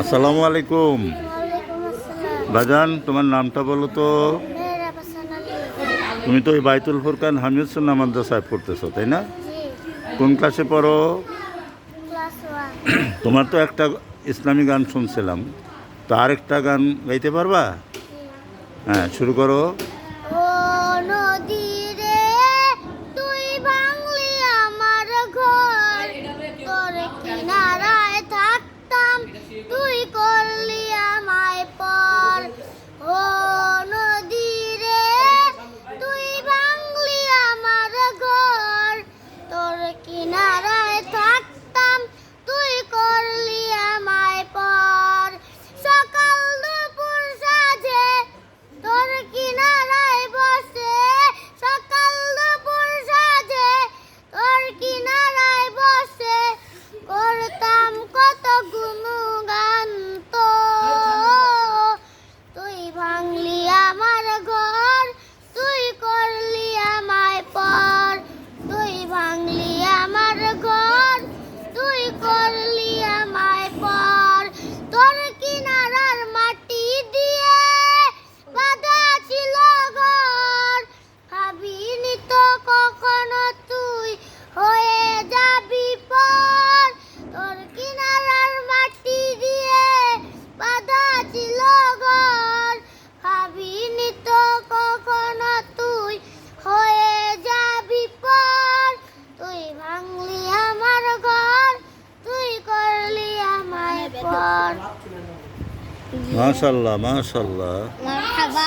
আসসালামু আলাইকুম। বাজান তোমার নামটা বলো তো। তুমি তো ওই বাইতুল ফুরকান হামিদুসুন্না মাদ্রাসায় পড়তেছো তাই না? কোন ক্লাসে পড়ো? তোমার তো একটা ইসলামী গান শুনছিলাম। তো আরেকটা গান গাইতে পারবা? হ্যাঁ শুরু করো। nada. ما شاء الله ما شاء الله. مرحبا.